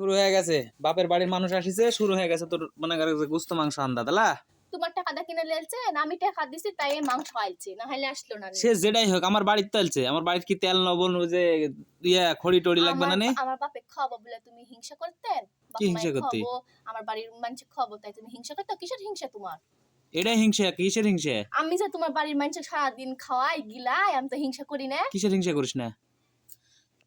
শুরু হয়ে গেছে। বাপের বাড়ির মানুষ আসিছে শুরু হয়ে গেছে তোর মনে করে যে গুস্ত মাংস আন্দা তালা? তোমার টাকাটা কিনে লেলছে না আমি টাকা দিছি তাই মাংস আইছে না হলে আসলো না সে যেটাই হোক আমার বাড়ির তেলছে আমার বাড়ির কি তেল লবণ যে ইয়া খড়ি টড়ি লাগবে না নে? আমার- আমার বাপে খাব বলে তুমি হিংসা করতেন কি হিংসা করতে? আমার বাড়ির মানুষ খাব তাই তুমি হিংসা করতে কিসের হিংসা তোমার? এটাই হিংসা কিসের হিংসা? আমি যে তোমার বাড়ির মানুষ সারাদিন খাওয়াই গিলাই আমি তো হিংসা করি না। কিসের হিংসা করিস না?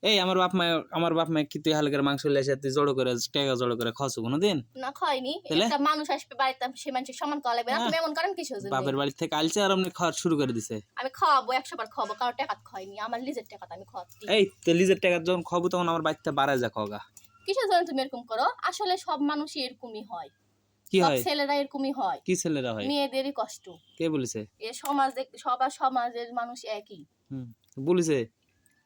এই আমার বাপ মা আমার বাপ মা কি তুই হালকার মাংস লেসে তুই জড়ো করে টাকা জড়ো করে খাওয়াছো কোনোদিন? না খাইনি? একটা মানুষ আসবে বাড়িতে সে মানুষের সমান খাওয়া লাগবে না। হ্যাঁ। তুমি এমন করেন কিছু বাপের বাড়ি থেকে আলছে আর অমনি খাওয়া শুরু করে দিছে। আমি খাওয়াবো একশো বার খাওয়াবো কারও টাকা খাইনি আমার নিজের টাকা আমি খাওয়াচ্ছি। এই তো লিজের টাকা যখন খাব তখন আমার বাড়িতে বাড়ায় যা খাওয়া কিসের জন্য তুমি এরকম করো? আসলে সব মানুষই এরকমই হয়। কি হয়? ছেলেরা এরকমই হয়। কি ছেলেরা হয়? মেয়েদেরই কষ্ট। কে বলেছে? এ সমাজ দেখ- সবার সমাজের মানুষ একই। হুম বলেছে?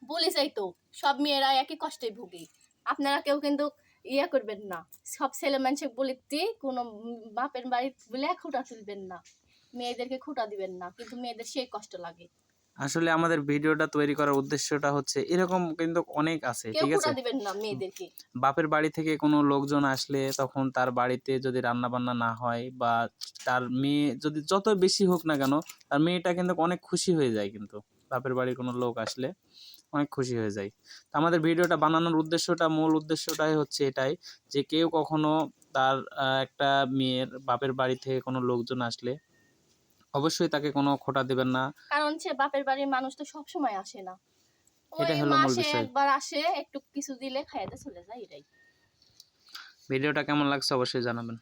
বলিসই তো সব মেয়েরা একই কষ্টে ভুগে। আপনারা কেউ কিন্তু ইয়া করবেন না। সব ছেলে মানুষকে বলিতে কোনো বাপের বাড়ি বলে খুঁটা তুলবেন না। মেয়েদেরকে খুঁটা দিবেন না কিন্তু মেয়েদের সেই কষ্ট লাগে। আসলে আমাদের ভিডিওটা তৈরি করার উদ্দেশ্যটা হচ্ছে এরকম কিন্তু অনেক আছে ঠিক আছে? বাপের বাড়ি থেকে কোনো লোকজন আসলে তখন তার বাড়িতে যদি রান্না বান্না না হয় বা তার মেয়ে যদি যত বেশি হোক না কেন তার মেয়েটা কিন্তু অনেক খুশি হয়ে যায় কিন্তু। বাপের বাড়ির কোনো লোক আসলে অনেক খুশি হয়ে যায়। তো আমাদের ভিডিওটা বানানোর উদ্দেশ্যটা মূল উদ্দেশ্যটাই হচ্ছে এটাই যে কেউ কখনো তার একটা মেয়ের বাপের বাড়ি থেকে কোনো লোকজন আসলে অবশ্যই তাকে কোনো খোটা দেবেন না। কারণ সে বাপের বাড়ির মানুষ তো সব সময় আসে না। এটাই হলো মূল বিষয়। একবার আসে একটু কিছু দিলে খাইতে চলে যায় এটাই। ভিডিওটা কেমন লাগছে অবশ্যই জানাবেন।